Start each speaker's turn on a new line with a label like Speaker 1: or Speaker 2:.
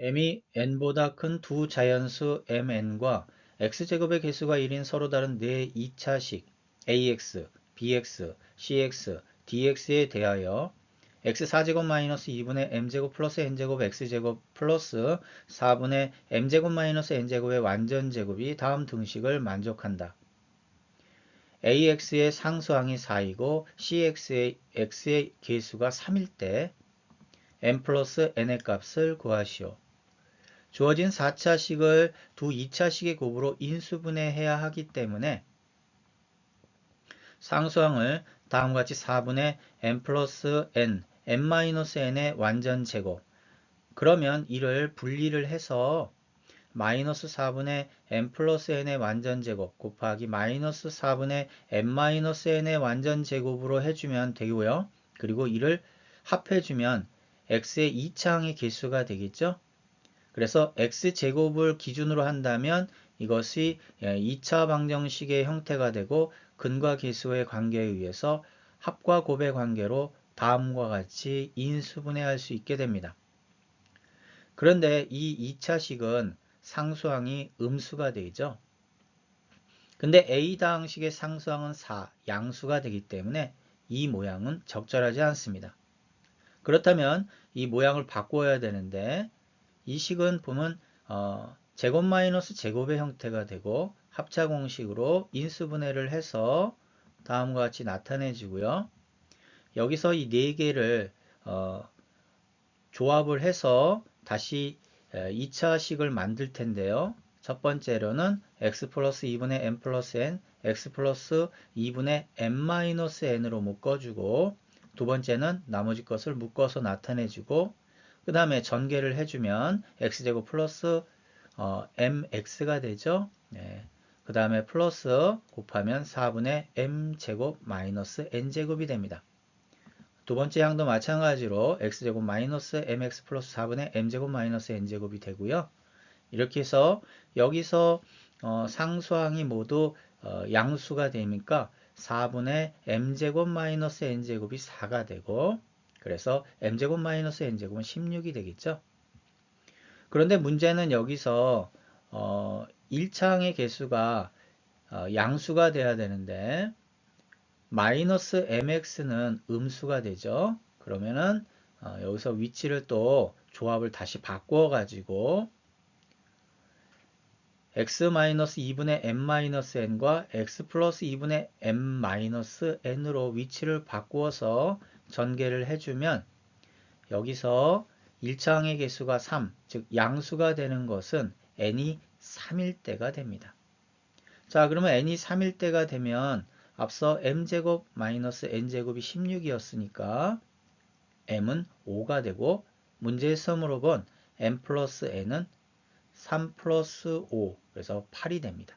Speaker 1: m이 n보다 큰 두 자연수 mn과 x제곱의 개수가 1인 서로 다른 네 2차식 ax, bx, cx, dx에 대하여 x4제곱 마이너스 2분의 m제곱 플러스 n제곱 x제곱 플러스 4분의 m제곱 마이너스 n제곱의 완전제곱이 다음 등식을 만족한다. ax의 상수항이 4이고 cx의 x의 개수가 3일 때 m 플러스 n의 값을 구하시오. 주어진 4차식을 두 2차식의 곱으로 인수분해해야 하기 때문에 상수항을 다음과 같이 4분의 n 플러스 n, n-n의 완전 제곱 그러면 이를 분리를 해서 마이너스 4분의 n 플러스 n의 완전 제곱 곱하기 마이너스 4분의 n-n의 완전 제곱으로 해주면 되고요. 그리고 이를 합해주면 x의 2차항의 개수가 되겠죠. 그래서 x제곱을 기준으로 한다면 이것이 2차 방정식의 형태가 되고 근과 계수의 관계에 의해서 합과 곱의 관계로 다음과 같이 인수분해할 수 있게 됩니다. 그런데 이 2차식은 상수항이 음수가 되죠. 근데 A당식의 상수항은 4, 양수가 되기 때문에 이 모양은 적절하지 않습니다. 그렇다면 이 모양을 바꿔야 되는데 이 식은 보면 어, 제곱 마이너스 제곱의 형태가 되고 합차 공식으로 인수분해를 해서 다음과 같이 나타내지고요. 여기서 이 네 개를 어, 조합을 해서 다시 2차식을 만들 텐데요. 첫 번째로는 x 플러스 2분의 n 플러스 n, x 플러스 2분의 n-n으로 묶어주고 두 번째는 나머지 것을 묶어서 나타내주고 그 다음에 전개를 해주면 x제곱 플러스 어, mx가 되죠. 네. 그 다음에 플러스 곱하면 4분의 m제곱 마이너스 n제곱이 됩니다. 두 번째 항도 마찬가지로 x제곱 마이너스 mx 플러스 4분의 m제곱 마이너스 n제곱이 되고요. 이렇게 해서 여기서 어, 상수항이 모두 어, 양수가 되니까 4분의 m제곱 마이너스 n제곱이 4가 되고 그래서 m제곱 마이너스 n제곱은 16이 되겠죠. 그런데 문제는 여기서 어, 1차항의 개수가 어, 양수가 돼야 되는데 마이너스 mx는 음수가 되죠. 그러면은 어, 여기서 위치를 또 조합을 다시 바꾸어 가지고 x-2분의 m-n과 x 플러스 2분의 m-n으로 위치를 바꾸어서 전개를 해주면 여기서 1차항의 개수가 3, 즉 양수가 되는 것은 n이 3일 때가 됩니다. 자 그러면 n이 3일 때가 되면 앞서 m제곱 마이너스 n제곱이 16이었으니까 m은 5가 되고 문제에서 물어본 m 플러스 n은 3 플러스 5 그래서 8이 됩니다.